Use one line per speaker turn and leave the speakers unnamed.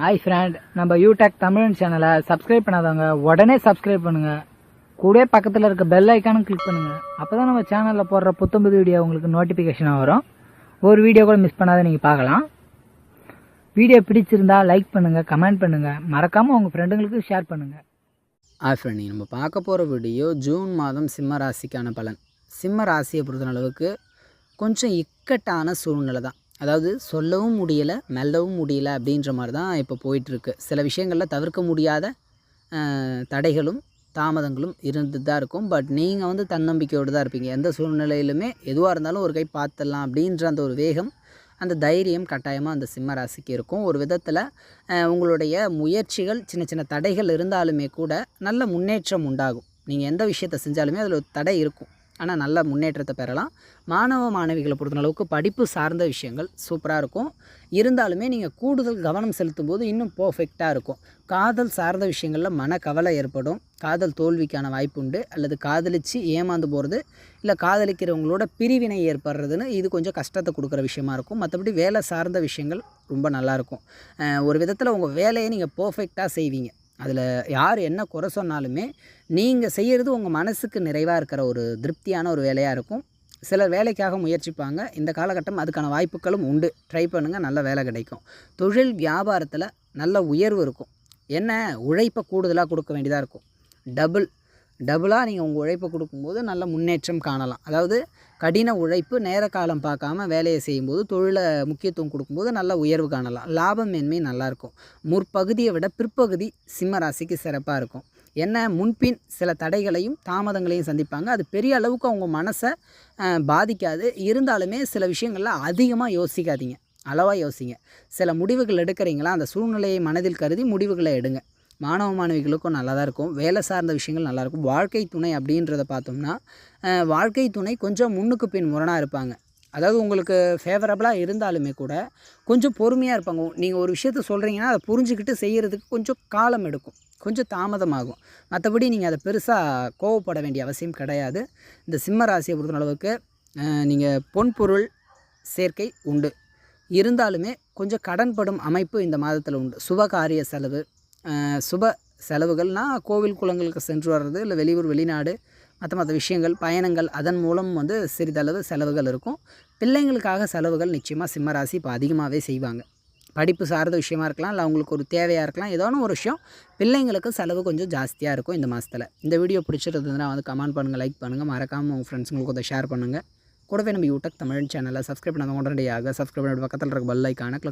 Hi friend நம்ம யூடெக் தமிழ் சேனலை subscribe பண்ணாதவங்க உடனே சப்ஸ்கிரைப் பண்ணுங்க. கூட பக்கத்தில் இருக்க பெல் ஐக்கானும் கிளிக் பண்ணுங்க. அப்பதான் நம்ம சேனலில் போடுற புத்தம்புது வீடியோ உங்களுக்கு நோட்டிஃபிகேஷனாக வரும். ஒரு வீடியோ கூட மிஸ் பண்ணாத நீங்கள் பார்க்கலாம். வீடியோ பிடிச்சிருந்தா லைக் பண்ணுங்கள் கமெண்ட் பண்ணுங்கள் மறக்காமல் உங்கள் ஃப்ரெண்டுங்களுக்கு ஷேர் பண்ணுங்கள்
ஹாய் ஃப்ரெண்ட் நம்ம பார்க்க போகிற வீடியோ ஜூன் மாதம் சிம்ம ராசிக்கான பலன். சிம்ம ராசியை பொறுத்தளவுக்கு கொஞ்சம் இக்கட்டான சூழ்நிலை தான் அதாவது சொல்லவும் முடியலை மெல்லவும் முடியல அப்படின்ற மாதிரி தான் இப்போ போயிட்டுருக்கு. சில விஷயங்களில் தவிர்க்க முடியாத தடைகளும் தாமதங்களும் இருந்து தான் இருக்கும். பட் நீங்கள் வந்து தன்னம்பிக்கையோடு தான் இருப்பீங்க. எந்த சூழ்நிலையிலுமே எதுவாக இருந்தாலும் ஒரு கை பார்த்துடலாம் அப்படின்ற அந்த ஒரு வேகம் அந்த தைரியம் கட்டாயமாக அந்த சிம்ம ராசிக்கு இருக்கும். ஒரு விதத்தில் உங்களுடைய முயற்சிகள் சின்ன சின்ன தடைகள் இருந்தாலுமே கூட நல்ல முன்னேற்றம் உண்டாகும். நீங்கள் எந்த விஷயத்தை செஞ்சாலுமே அதில் ஒரு தடை இருக்கும். ஆனால் நல்ல முன்னேற்றத்தை பெறலாம். மாணவ மாணவிகளை பொறுத்த அளவுக்கு படிப்பு சார்ந்த விஷயங்கள் சூப்பராக இருக்கும். இருந்தாலுமே நீங்கள் கூடுதல் கவனம் செலுத்தும் போது இன்னும் பர்ஃபெக்டாக இருக்கும். காதல் சார்ந்த விஷயங்களில் மனக்கவலை ஏற்படும். காதல் தோல்விக்கான வாய்ப்பு உண்டு அல்லது காதலித்து ஏமாந்து போகிறது இல்லை காதலிக்கிறவங்களோட பிரிவினை ஏற்படுறதுன்னு இது கொஞ்சம் கஷ்டத்தை கொடுக்குற விஷயமா இருக்கும். மற்றபடி வேலை சார்ந்த விஷயங்கள் ரொம்ப நல்லாயிருக்கும் ஒரு விதத்தில் உங்கள் வேலையை நீங்கள் பர்ஃபெக்டாக செய்வீங்க. அதில் யார் என்ன குறை சொன்னாலுமே நீங்கள் செய்கிறது உங்கள் மனசுக்கு நிறைவாக இருக்கிற ஒரு திருப்தியான ஒரு வேலையாக இருக்கும். சிலர் வேலைக்காக முயற்சிப்பாங்க. இந்த காலகட்டம் அதுக்கான வாய்ப்புகளும் உண்டு. ட்ரை பண்ணுங்கள் நல்ல வேலை கிடைக்கும். தொழில் வியாபாரத்தில் நல்ல உயர்வு இருக்கும். என்ன? உழைப்பை கூடுதலாக கொடுக்க வேண்டியதாக இருக்கும். டபுள் டபுளாக நீங்கள் உங்கள் உழைப்பை கொடுக்கும்போது நல்ல முன்னேற்றம் காணலாம். அதாவது கடின உழைப்பு நேர காலம் பார்க்காம வேலையை செய்யும்போது தொழிலை முக்கியத்துவம் கொடுக்கும்போது நல்ல உயர்வு காணலாம். லாபம் மேன்மை நல்லாயிருக்கும் முற்பகுதியை விட பிற்பகுதி சிம்ம ராசிக்கு சிறப்பாக இருக்கும். என்ன? முன்பின் சில தடைகளையும் தாமதங்களையும் சந்திப்பாங்க. அது பெரிய அளவுக்கு அவங்க மனசை பாதிக்காது. இருந்தாலுமே சில விஷயங்களில் அதிகமாக யோசிக்காதீங்க. அளவாக யோசிங்க. சில முடிவுகள் எடுக்கிறீங்களா? அந்த சூழ்நிலையை மனதில் கருதி முடிவுகளை எடுங்க. மாணவ மாணவிகளுக்கும் நல்லா தான் இருக்கும். வேலை சார்ந்த விஷயங்கள் நல்லாயிருக்கும். வாழ்க்கை துணை அப்படின்றத பார்த்தோம்னா வாழ்க்கை துணை கொஞ்சம் முன்னுக்கு பின் முரணாக இருப்பாங்க. அதாவது உங்களுக்கு ஃபேவரபுளாக இருந்தாலுமே கூட கொஞ்சம் பொறுமையாக இருப்பாங்க. நீங்கள் ஒரு விஷயத்த சொல்கிறீங்கன்னா அதை புரிஞ்சுக்கிட்டு செய்கிறதுக்கு கொஞ்சம் காலம் எடுக்கும். கொஞ்சம் தாமதமாகும். மற்றபடி நீங்கள் அதை பெருசாக கோவப்பட வேண்டிய அவசியம் கிடையாது. இந்த சிம்ம ராசியை பொறுத்த அளவுக்கு நீங்கள் பொன்பொருள் சேர்க்கை உண்டு. இருந்தாலுமே கொஞ்சம் கடன்படும் அமைப்பு இந்த மாதத்தில் உண்டு. சுபகாரிய செலவு சுப செலவுகள்னால் கோவில் குளங்களுக்கு சென்று வர்றது இல்லை வெளியூர் வெளிநாடு மற்ற மற்ற விஷயங்கள் பயணங்கள் அதன் மூலம் வந்து சிறிதளவு செலவுகள் இருக்கும். பிள்ளைங்களுக்காக செலவுகள் நிச்சயமாக சிம்மராசி இப்போ அதிகமாகவே செய்வாங்க. படிப்பு சார்ந்த விஷயமா இருக்கலாம் இல்லை அவங்களுக்கு ஒரு தேவையாக இருக்கலாம் ஏதோ ஒரு விஷயம். பிள்ளைங்களுக்கு செலவு கொஞ்சம் ஜாஸ்தியாக இருக்கும் இந்த மாதத்தில் இந்த வீடியோ பிடிச்சிருந்ததுன்னா வந்து கமெண்ட் பண்ணுங்கள் லைக் பண்ணுங்கள் மறக்காமல் உங்கள் ஃப்ரெண்ட்ஸுங்களுக்கு அதை ஷேர் பண்ணுங்கள் கூடவே நம்ம யூடியூப் தமிழ் சேனலை சப்ஸ்கிரைப் பண்ணாத உடனடியாக சப்ஸ்கிரைப் பண்ணி பக்கத்தில் இருக்க பெல் ஐக்கான கிளிக்